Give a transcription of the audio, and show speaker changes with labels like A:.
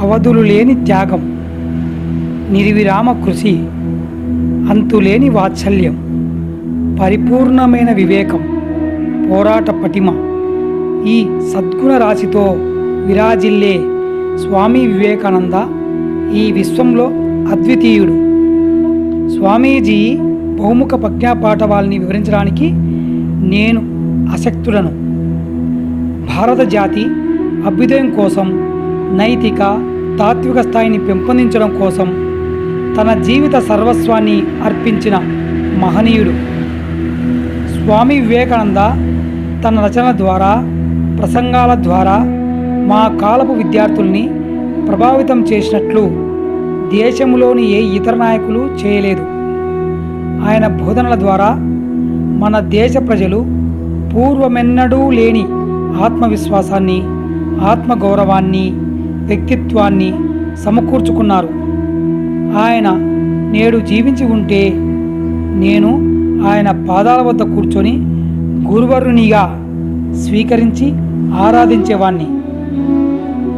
A: అవధులు లేని త్యాగం నిర్విరామ కృషి అంతులేని వాత్సల్యం పరిపూర్ణమైన వివేకం పోరాట పటిమ. ఈ సద్గుణ రాశితో విరాజిల్లే స్వామి వివేకానంద ఈ విశ్వంలో అద్వితీయుడు. స్వామీజీ బహుముఖ ప్రజ్ఞాపాఠవాల్ని వివరించడానికి నేను అశక్తుడను. భారత జాతి అభ్యుదయం కోసం నైతిక తాత్విక స్థాయిని పెంపొందించడం కోసం తన జీవిత సర్వస్వాన్ని అర్పించిన మహనీయుడు. స్వామి వివేకానంద తన రచనల ద్వారా ప్రసంగాల ద్వారా మా కాలపు విద్యార్థుల్ని ప్రభావితం చేసినట్లు దేశంలోని ఏ ఇతర నాయకులు చేయలేదు. ఆయన బోధనల ద్వారా మన దేశ ప్రజలు పూర్వమెన్నడూ లేని ఆత్మవిశ్వాసాన్ని ఆత్మగౌరవాన్ని వ్యక్తిత్వాన్ని సమకూర్చుకున్నారు. ఆయన నేడు జీవించి ఉంటే నేను ఆయన పాదాల వద్ద కూర్చొని గురువరునిగా స్వీకరించి ఆరాధించేవాణ్ణి.